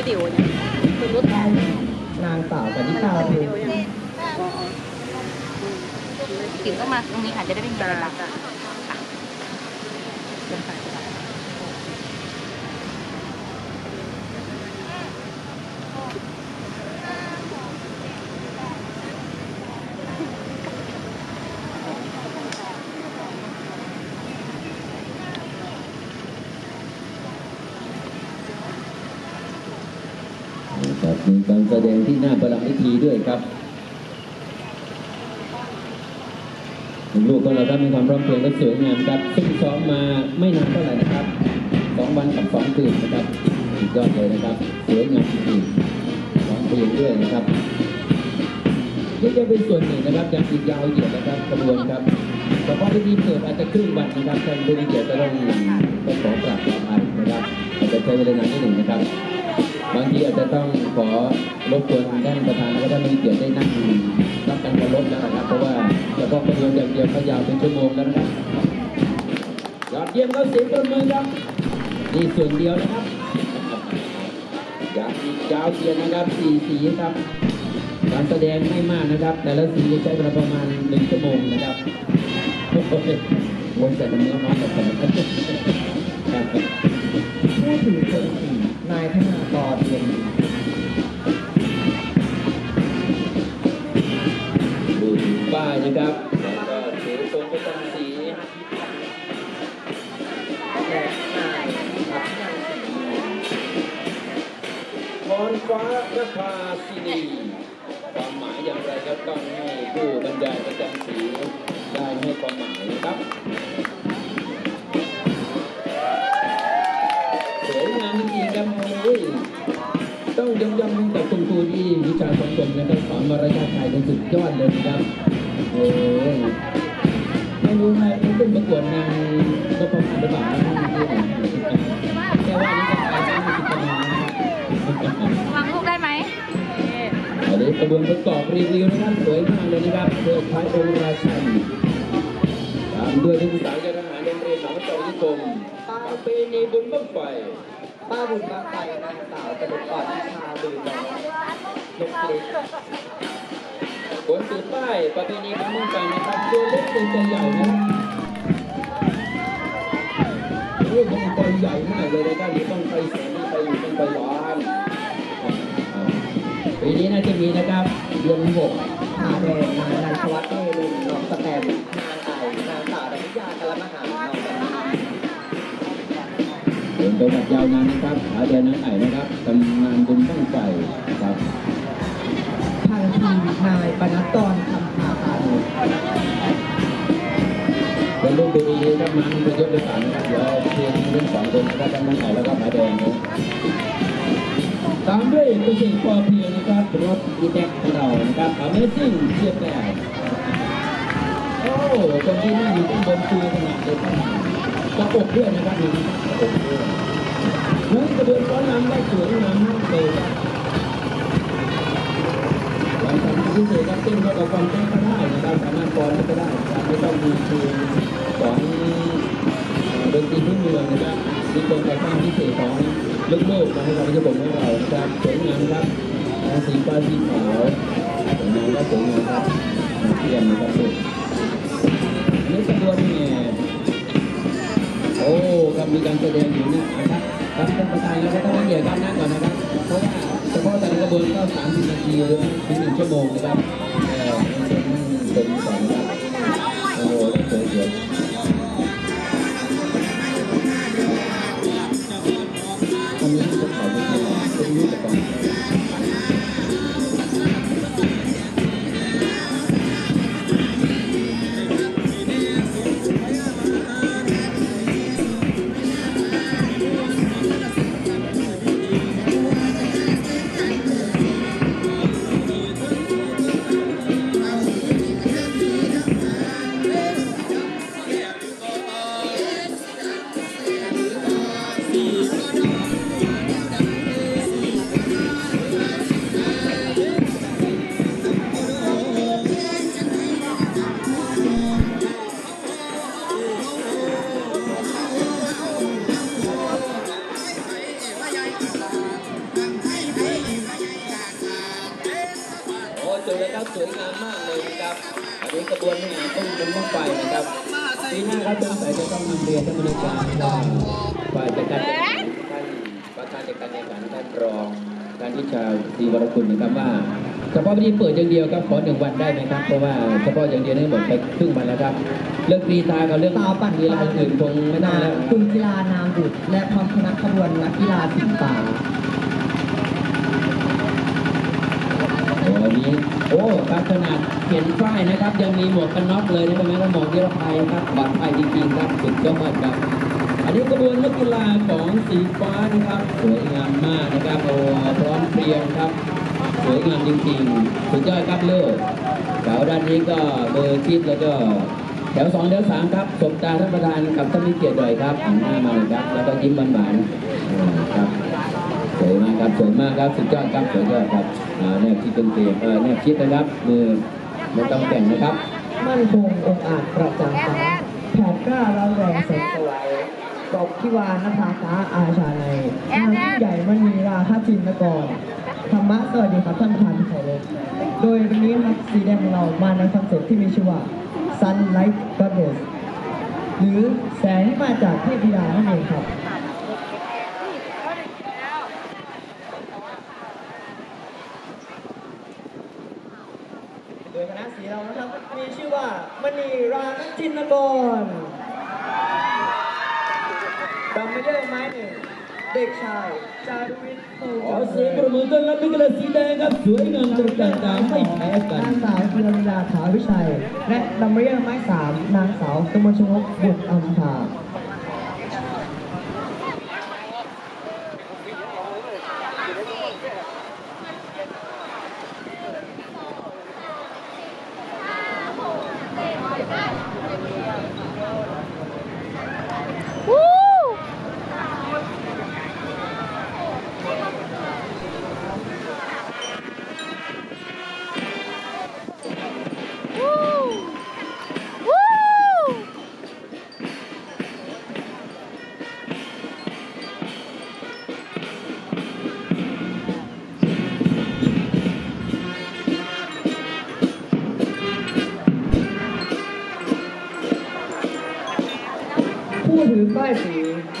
วิดีโอเนี่ยคุณรู้แต่นางสาวกนิกาวิภูดีโอยังติ๋วต้องมาตรงนี้ค่ะจะได้ไม่มีจ้าเวลาจ้าค่ะเดินไปจ้ะครับ มีการแสดงที่หน้าประลังพิธีด้วยครับลูกของเราครับมีความพร้อมเพรียงและสวยงามครับซึ่งซ้อมมาไม่นานเท่าไหร่นะครับสองวันกับสองคืนนะครับสุดยอดเลยนะครับสวยงามจริงๆร้องเพลงด้วยนะครับนี่จะเป็นส่วนหนึ่งนะครับยังอีกยาวเหยียดนะครับกระบวนครับเฉพาะพิธีเปิดอาจจะครึ่งวันนะครับท่านผู้มีเกียรติจะต้องต้องขอกราบขออภัยนะครับอาจจะใช้เวลานานนิดหนึ่งนะครับ บางทีอาจจะต้องขอรบกวนท่านประธานและท่านมีเกียรติได้นั่งรับการเคารพแล้วนะครับ เพราะว่าเฉพาะกระบวนอย่างเดียวก็ยาวเป็นชั่วโมงแล้วนะครับยอดเยี่ยมครับเสียงประมือครับนี่ส่วนเดียวนะครับยาวอีกยาวเยียนนะครับสี่สีครับการแสดงไม่มากนะครับ แต่ละสีใช้เวลาประมาณหนึ่งชั่วโมงนะครับวนแต่ละเนื้อน้อยแต่ละครับพูดถึงคนขี่นายธนา ความหมายอย่างไรครับต้องให้ผู้บรรยายประจำสีได้ให้ความหมายนะครับสวยงามจริงๆครับต้องยกย่องให้กับคุณครูที่วิชาสังคมนะครับสอนมารยาทไทยเป็นสุดยอดเลยนะครับโอ้ไม่รู้ใครเขาเป็นประกวดนา บวนประกอบรีวิวนะครับสวยมากเลยนะครับเพื่อท้ายองค์ราชันตามด้วยนักศึกษาจากทหารโรงเรียนหนองจอกนิคมประเพณีบุญบั้งไฟป้าบุญบ้างไฟนางสาวกระดูกอ่อนวิชาลือน้องนกเล็กผลสืบป้ายประเพณีบุญบั้งไฟนะครับตัวเล็กเป็นตัวใหญ่นะครับโอ้ยมันตัวใหญ่มากเลยนะครับนี่ต้องไปแสนไปอยู่ต้องไปล้าน ปีนี้น่าจะมีนะครับเดือนหกผาแดงนายนันทวัฒน์เมลุนน้องสแตมนางไก่นางสาวดนิยากรมหาน้องกันเป็นตัวแบบยาวนานนะครับหาเดือนนั้นไอนะครับตำนานบุญบั้งไฟครับทางทีมนายปนัดกรคำพาพันธ์เป็นลูกดีๆครับมันเป็นยศด้วยกันนะครับเดี๋ยวเพียงเรื่องสองคนนะครับทั้งนั้นไอแล้วก็หาแดงนะ ตามด้วยเกษตรพอเพียงนะครับรถอีแท็กของเรานะครับ Amazing เทียบแบบโอ้คนที่นั่งอยู่ข้างบนคือขนาดเด็กขนาดกระปกด้วยนะครับนี่กระปกด้วยเฮ้ยกระเบื้องก้อนน้ำได้สวยงามมากเลยครับวันทำพิเศษครับเต้นเข้ากับความเต้นก็ได้นะครับสามารถฟ้อนก็ได้ไม่ต้องมีคือ ลูกมาให้กับพิธีกรของเรานะครับสวยงามครับสีฟ้าสีขาวสวยงามและสวยงามครับเยี่ยมนะครับลูกนี่ขบวนแห่โอ้ครับมีการแสดงอยู่นี่นะครับครับท่านประธานแล้วก็ต้องให้เกียรติครับนั่งก่อนนะครับเพราะว่าเฉพาะแต่ละกระบวนก็30นาทีหรือถึงหนึ่งชั่วโมงนะครับเออเป็นเป็นสองครับโอ้โหสวยส เลยครับสวยงามมากเลยนะครับ อันนี้กระบวนแห่ต้นเป็นบ้างไฟนะครับปีหน้าครับสงสัยจะต้องนำเรียนท่านบริการว่าฝ่ายจัดการแข่งขันท่านประธานจัดการแข่งขันท่านรองการวิชาศรีวรคุณนะครับว่าเฉพาะพิธีเปิดอย่างเดียวครับขอหนึ่งวันได้ไหมครับเพราะว่าเฉพาะอย่างเดียวนี่หมดไปครึ่งวันแล้วครับ เรื่องกรีธากับเรื่องต่อปั่นกีฬาอื่นคงไม่ได้แล้วคุณกีฬานามบุตรและพร้อมคณะขบวนนักกีฬาสิงป่า โอ้อั นี้ โอ้ครับขนาดเขียนป้ายนะครับ ยังมีหมวกกันน็อกเลยนะครับแม้ว่หมวกนิรภัยครับปลอดภัยจริงๆครับสุดยอดครับ อันนี้กระบวนนักกีฬาของสีฟ้านะครับสวยงามมากนะครับโอ้พร้อมเพรียงครับสวยงามจริงๆสุดยอดครับเลิศแถวด้านนี้ก็เบอร์ชิดแล้วก็แถวสองแถวสามครับสบตาท่านประธานกับท่านมิเกียรติหน่อยครับหันหน้ามาเลยครับ แล้วก็ยิ้มหวานๆครับ สวยมากครับสวยมากครับสุดยอดครับสุดยอดครับแนบชิดเป็นเตียงเออแนบชิดนะครับมือไม่ต้องแก่งนะครับ มั่นคงองอาจประจังตาแผ่กล้าเราแรงสงสวยกบพิวานนภาฟ้าอาชาในนางผู้ใหญ่มณีราคาจินกรธรรมะสวัสดีครับท่านประธานที่เคารพโดยวันนี้ครับสีแดงของเรามาในคอนเซ็ปต์ที่มีชื่อว่า Sunlight Goddess หรือแสงที่มาจากเทพธิดานั่นเองครับ โดยคณะ สีเรานะครับ มีชื่อว่ามณีราคจินกรดำไม่เยอะไม้หนึ่งเด็กชายจารุวิทย์ภูขอเสียงประมือต้อนรับนักกีฬาสีแดงครับสวยงามตระการตาไม่แพ้กันนางสาวพิรมิดาขาววิชัย และดำไม่เยอะไม้สามนางสาวกมลชนกบุตรอัมพา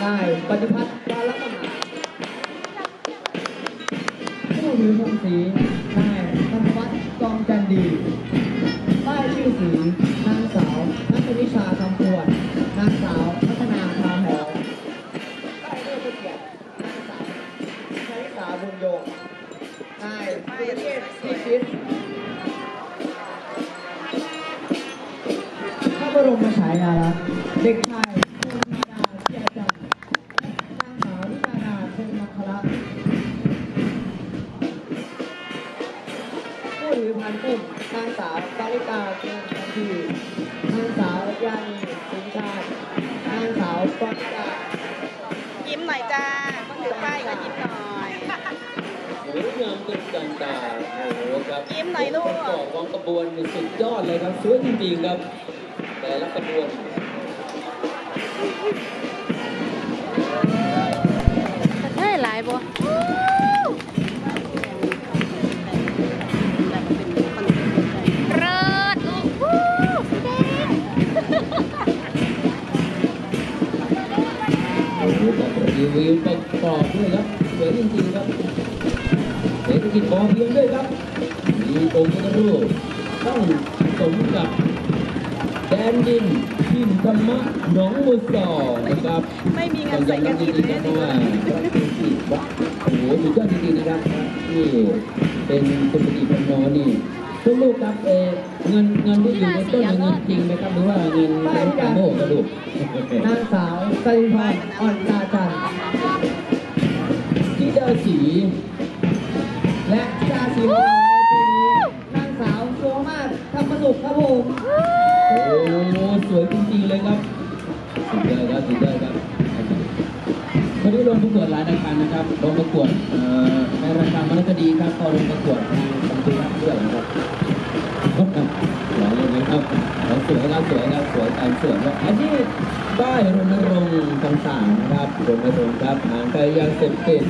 สีนายปฏิพัฒน์ ผู้ถือพันปุ่มนางสาวปาริกาเกินทันทีนางสาวยานีสิงชาตินางสาวปาริกายิ้มหน่อยจ้าคนถือป้ายก็ยิ้มหน่อย สวยงามตระการตาโอ้โหครับยิ้มหน่อยลูกอค์ประอบของกระบวนนี่สุดยอดเลยครับสวยจริงๆครับ แต่ละกระบวนได้หลายบ่ ครับรีวิวประกอบด้วยครับสวยจริงๆครับเศรษฐกิจพอเพียงด้วยครับ มีองค์พระรูปต้องสมกับแดนดินทิมธรรมะหนองบัวซอนะครับ ไม่มีเงินใส่กระจถิ่นริงๆเนี่นะยเพราะว่าพระเป็นที่วัดโอ้โหสุดยอดจริงๆนะครับนี่เป็นคุณปฏิปโนนี่ทุกลูกครับเออ เงินเงินที่อยู่ในต้นเงินจริงไหมครับหรือว่าเงินเป็นกาโม่กระลูกนางสาวสริพรอ่อนตาจันทร์ที่ดาสี และชาสีของเราในปีนี้นางสาวโชมาศธรรมสุขครับผมโอ้สวยจริงๆเลยครับสุดยอดครับสุดยอดครับวันนี้ลงประกวดหลายรายการนะครับลงประกวดเอ่อในรายการวรรณคดีครับก็ลงประกวดทางสัมภาระด้วยนะครับ หล่อเลยนะครับเราสวยครับสวยครับสวยตามสวยครับอันนี้ป้ายรณรงค์ต่างๆนะครับรณรงค์ครับห่างไกลยาเสพติด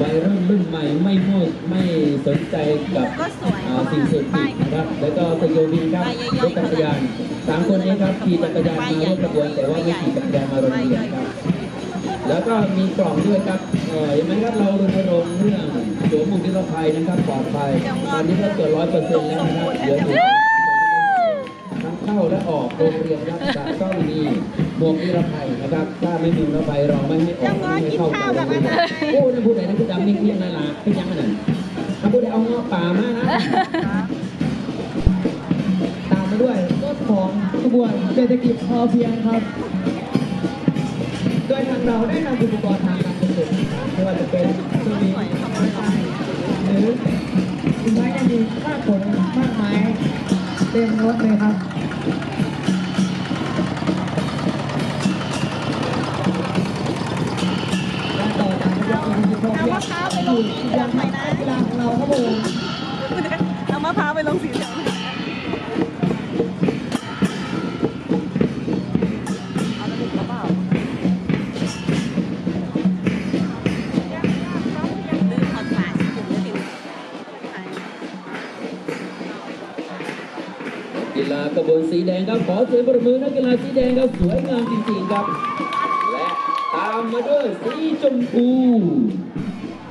วัยรุ่นรุ่นใหม่ไม่มั่วไม่สนใจกับก็สวยอ่าสิ่งเสพติดนะครับแล้วก็สโยบินครับรถจักรยานสามคนนี้ครับขี่จักรยานมาร่วมขบวนแต่ว่าไม่ขี่จักรยานมาโรงเรียนครับแล้วก็มีกล่องด้วยครับเอ่อเห็นไหมครับเรารณรงค์เรื่อง วมหมวกนิรภัยนะครับปลอดภัยตอนนี้ก็เกือบร้อยเปอร์เซ็นต์แล้วนะครับเหลืออยู่ทั้งเข้าและออกโรงเรียนครับจะต้องมีหมวกนิรภัยนะครับ ถ้าไม่มีนิรภัยเราไม่ให้ออกไม่ให้เข้าโรงเรียนโอ้นั่นพูดไหนนั่นพูดดำนิ่งเพียงนั่นล่ะเป็นยังไงนั่นถ้าพูดได้เอาเงาะป่ามานะตามมาด้วยรถของขบวนเศรษฐกิจพอเพียงครับโดยทางเราได้นำอุปกรณ์ทางการเกษตรไม่ว่าจะเป็นเครื่องบิน เต็มรถเลยครับ สีแดงครับขอเสียงปรบมือนักกีฬาสีแดงครับสวยงามจริงๆครับ และตามมาด้วยสีชมพู